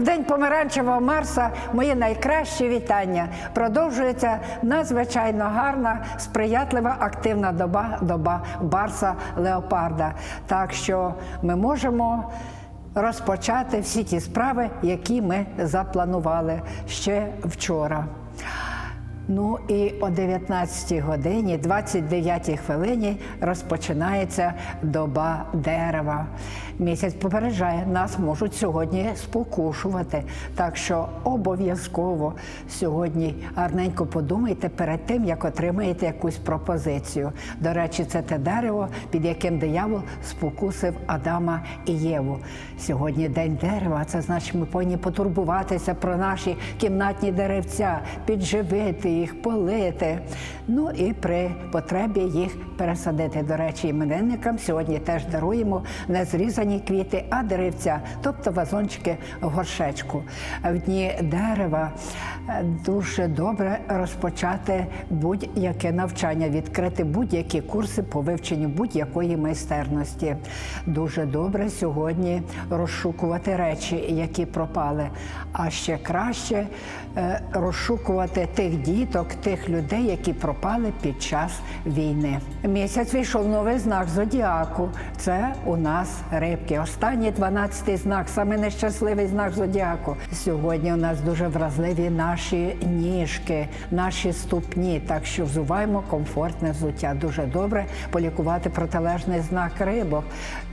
В день помаранчевого Марса мої найкращі вітання. Продовжується надзвичайно гарна, сприятлива, активна доба, доба Барса Леопарда. Так що ми можемо розпочати всі ті справи, які ми запланували ще вчора. Ну і о 19 годині, 29 хвилині розпочинається доба дерева. Місяць попереджає, нас можуть сьогодні спокушувати. Так що обов'язково сьогодні гарненько подумайте перед тим, як отримаєте якусь пропозицію. До речі, це те дерево, під яким диявол спокусив Адама і Єву. Сьогодні день дерева. Це значить, ми повинні потурбуватися про наші кімнатні деревця, підживити їх, полити. Ну і при потребі їх пересадити. До речі, іменинникам сьогодні теж даруємо не зрізані квіти, а деревця, тобто вазончики в горшечку. В дні дерева е, дуже добре розпочати будь-яке навчання, відкрити будь-які курси по вивченню будь-якої майстерності. Дуже добре сьогодні розшукувати речі, які пропали. А ще краще е, розшукувати тих діток, тих людей, які пропали під час війни. Місяць вийшов новий знак зодіаку. Це у нас рибки. Останній 12-й знак, саме нещасливий знак зодіаку. Сьогодні у нас дуже вразливі наші ніжки, наші ступні. Так що взуваємо комфортне взуття. Дуже добре полікувати протилежний знак рибок.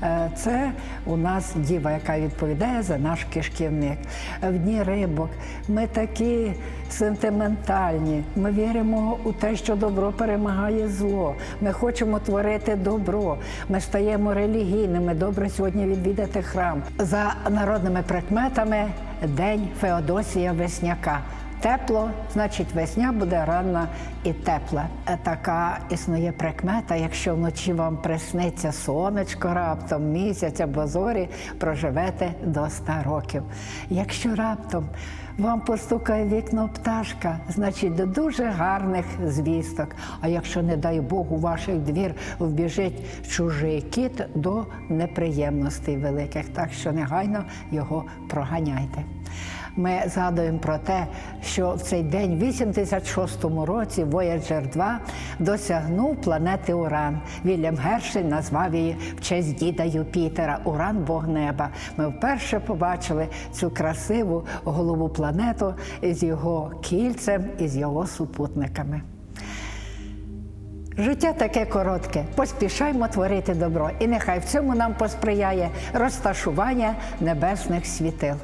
Е, Це у нас діва, яка відповідає за наш кишківник. В дні рибок ми такі сентиментальні. Ми віримо у те, що добро перемагає зло. Ми хочемо творити добро. Ми стаємо релігійними. Добре сьогодні відвідати храм. За народними прикметами День Феодосія Весняка. Тепло, значить, весня буде рана і тепла. Е, Така існує прикмета. Якщо вночі вам присниться сонечко раптом, місяць або зорі, проживете до 100 років. Якщо раптом вам постукає вікно пташка, значить до дуже гарних звісток. А якщо, не дай Бог, у ваших двір вбіжить чужий кіт до неприємностей великих, так що негайно його проганяйте. Ми згадуємо про те, що в цей день, в 86-му році, Voyager 2 досягнув планети Уран. Вільям Гершель назвав її в честь діда Юпітера Уран Бог неба. Ми вперше побачили цю красиву голову планету із його кільцем і з його супутниками. Життя таке коротке, поспішаймо творити добро, і нехай в цьому нам посприяє розташування небесних світил.